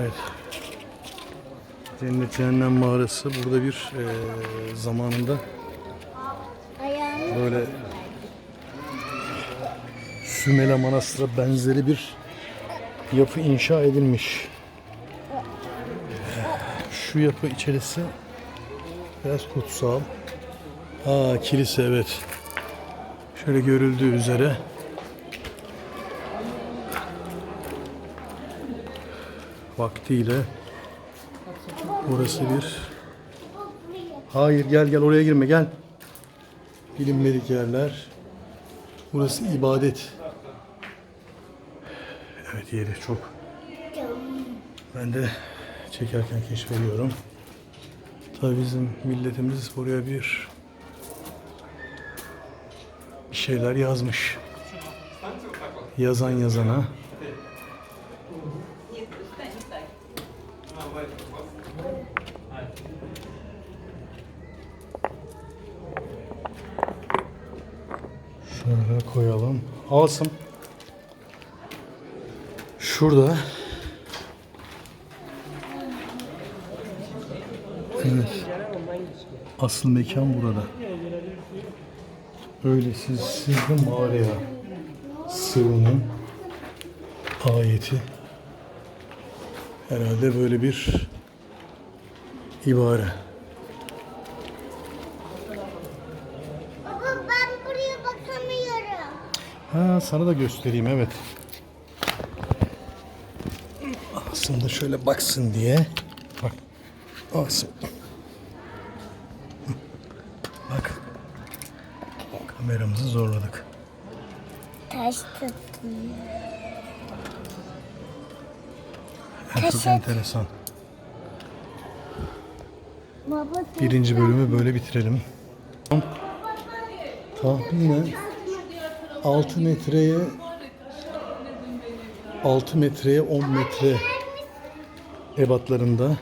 Evet. Cennet Cehennem Mağarası burada bir eee, zamanında böyle Sümele Manastır'a benzeri bir yapı inşa edilmiş. Şu yapı içerisi biraz kutsal. Aa kilise evet. Şöyle görüldüğü üzere vaktiyle burası bir Hayır gel gel oraya girme gel. Bilinmedik yerler. Burası ibadet. Evet yeri çok. Ben de çekerken keşfediyorum. Tabii bizim milletimiz buraya bir bir şeyler yazmış. Yazan yazana. Şöyle koyalım. Alsın. Şurada. Evet. Asıl mekan burada. Öyle siz, siz de mağaraya sığının ayeti. Herhalde böyle bir ibare. Baba ben buraya bakamıyorum. Ha sana da göstereyim evet. Aslında şöyle baksın diye. Bak. Asım. Bak. Kameramızı zorladık. Taş tuttum. Yani çok enteresan. Baba Birinci bölümü böyle bitirelim. Tahminen 6 metreye 6 metreye 10 metre ebatlarında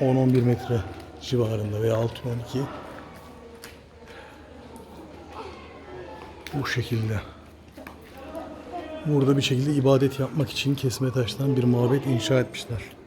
10-11 metre civarında veya 6-12 bu şekilde. Burada bir şekilde ibadet yapmak için kesme taştan bir mabet inşa etmişler.